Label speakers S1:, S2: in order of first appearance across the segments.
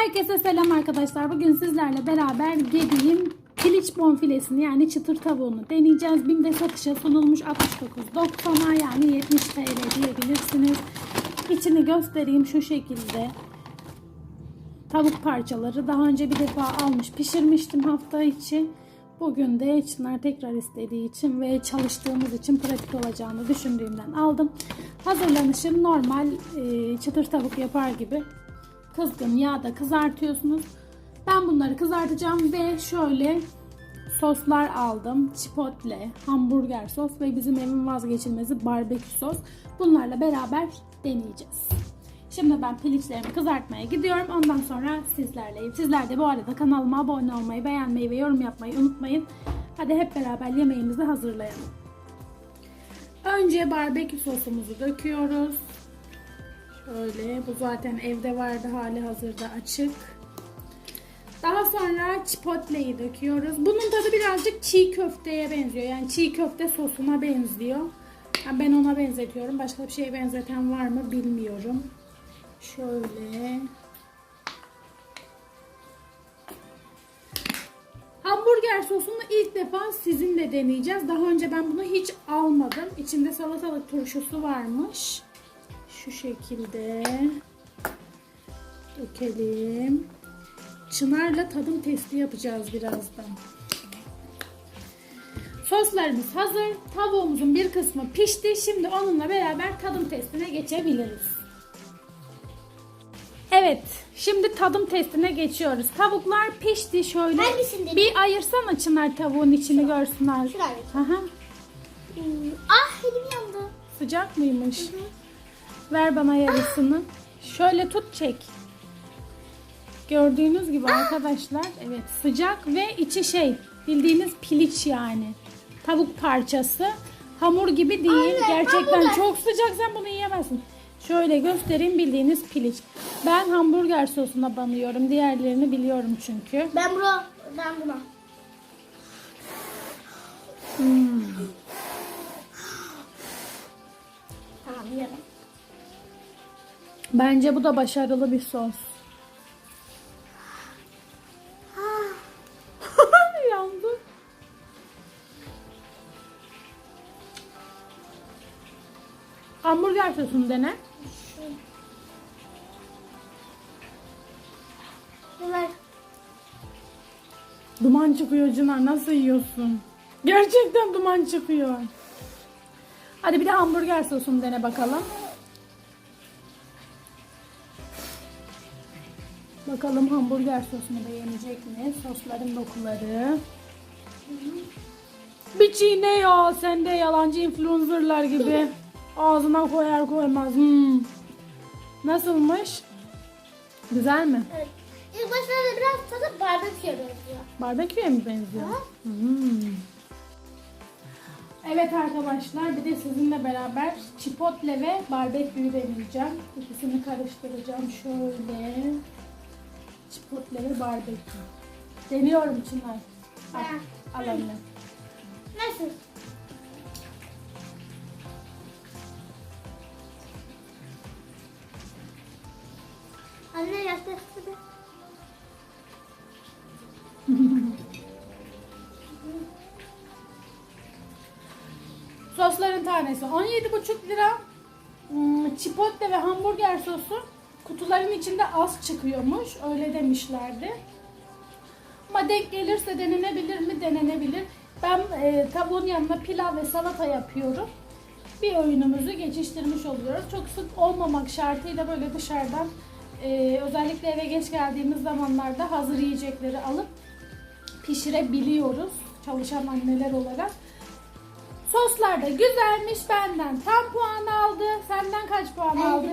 S1: Herkese selam arkadaşlar. Bugün sizlerle beraber Gedi'nin piliç bonfilesini yani çıtır tavuğunu deneyeceğiz. BİM'de satışa sunulmuş 69.90'a yani 70 TL diyebilirsiniz. İçini göstereyim şu şekilde. Tavuk parçaları daha önce bir defa almış pişirmiştim hafta içi. Bugün de Çınar tekrar istediği için ve çalıştığımız için pratik olacağını düşündüğümden aldım. Hazırlanışım normal e, çıtır tavuk yapar gibi kızgın yağda kızartıyorsunuz. Ben bunları kızartacağım ve şöyle soslar aldım. Chipotle, hamburger sos ve bizim evin vazgeçilmezi barbekü sos. Bunlarla beraber deneyeceğiz. Şimdi ben piliçlerimi kızartmaya gidiyorum. Ondan sonra sizlerleyim. Sizler de bu arada kanalıma abone olmayı, beğenmeyi ve yorum yapmayı unutmayın. Hadi hep beraber yemeğimizi hazırlayalım. Önce barbekü sosumuzu döküyoruz. Şöyle bu zaten evde vardı hali hazırda açık. Daha sonra chipotle'yi döküyoruz. Bunun tadı birazcık çiğ köfteye benziyor. Yani çiğ köfte sosuna benziyor. Ben ona benzetiyorum. Başka bir şeye benzeten var mı bilmiyorum. Şöyle. Hamburger sosunu ilk defa sizinle deneyeceğiz. Daha önce ben bunu hiç almadım. İçinde salatalık turşusu varmış. Şu şekilde dökelim. Çınarla tadım testi yapacağız birazdan. Soslarımız hazır. Tavuğumuzun bir kısmı pişti. Şimdi onunla beraber tadım testine geçebiliriz. Evet, şimdi tadım testine geçiyoruz. Tavuklar pişti şöyle.
S2: Hangisini
S1: Bir ayırsana Çınar tavuğun içini görsünler.
S2: Şuraya.
S1: Aha,
S2: Hmm, Ah elim yandı.
S1: sıcak mıymış? Ver bana yarısını. Şöyle tut çek. Gördüğünüz gibi arkadaşlar evet sıcak ve içi şey bildiğiniz piliç yani. Tavuk parçası. Hamur gibi değil.
S2: Aynen,
S1: Gerçekten
S2: hamburger.
S1: çok sıcak sen bunu yiyemezsin. Şöyle göstereyim bildiğiniz piliç. Ben hamburger sosuna banıyorum. Diğerlerini biliyorum çünkü.
S2: Ben buna, ben buna.
S1: Bence bu da başarılı bir sos. Yandı. Hamburger sosunu dene.
S2: Ver.
S1: Duman çıkıyor Çınar. Nasıl yiyorsun? Gerçekten duman çıkıyor. Hadi bir de hamburger sosunu dene bakalım. Bakalım hamburger sosunu beğenecek mi? Sosların dokuları. Bir çiğne ya. Sen de yalancı influencerlar gibi. Ağzına koyar koymaz. Hmm. Nasılmış? Güzel mi?
S2: Evet. İlk başlarda biraz tadı barbeküye benziyor.
S1: Barbeküye mi benziyor? Hmm. Evet arkadaşlar bir de sizinle beraber chipotle ve barbeküyü deneyeceğim. İkisini karıştıracağım şöyle. Chipotle ve barbekü. Deniyorum Çınar. Al, al anne.
S2: Nasıl? Anne yaklaştı.
S1: Sosların tanesi 17,5 lira. Hmm, Chipotle ve hamburger sosu kutuların içinde az çıkıyormuş. Öyle demişlerdi. Ama denk gelirse denenebilir mi? Denenebilir. Ben e, tavuğun yanına pilav ve salata yapıyorum. Bir öğünümüzü geçiştirmiş oluyoruz. Çok sık olmamak şartıyla böyle dışarıdan e, özellikle eve geç geldiğimiz zamanlarda hazır yiyecekleri alıp pişirebiliyoruz çalışan anneler olarak. Soslar da güzelmiş benden. Tam puan aldı. Senden kaç puan
S2: 50
S1: aldı?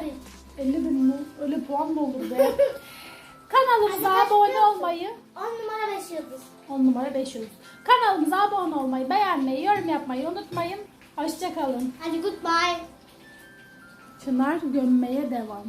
S2: Bin.
S1: 50 bin mi? Öyle puan mı olur be? Kanalımıza
S2: Hadi
S1: abone
S2: başlıyorsun.
S1: olmayı
S2: 10 numara 5 yıldız.
S1: 10 numara 500. Kanalımıza abone olmayı, beğenmeyi, yorum yapmayı unutmayın. Hoşçakalın.
S2: Hadi goodbye.
S1: Çınar gömmeye devam.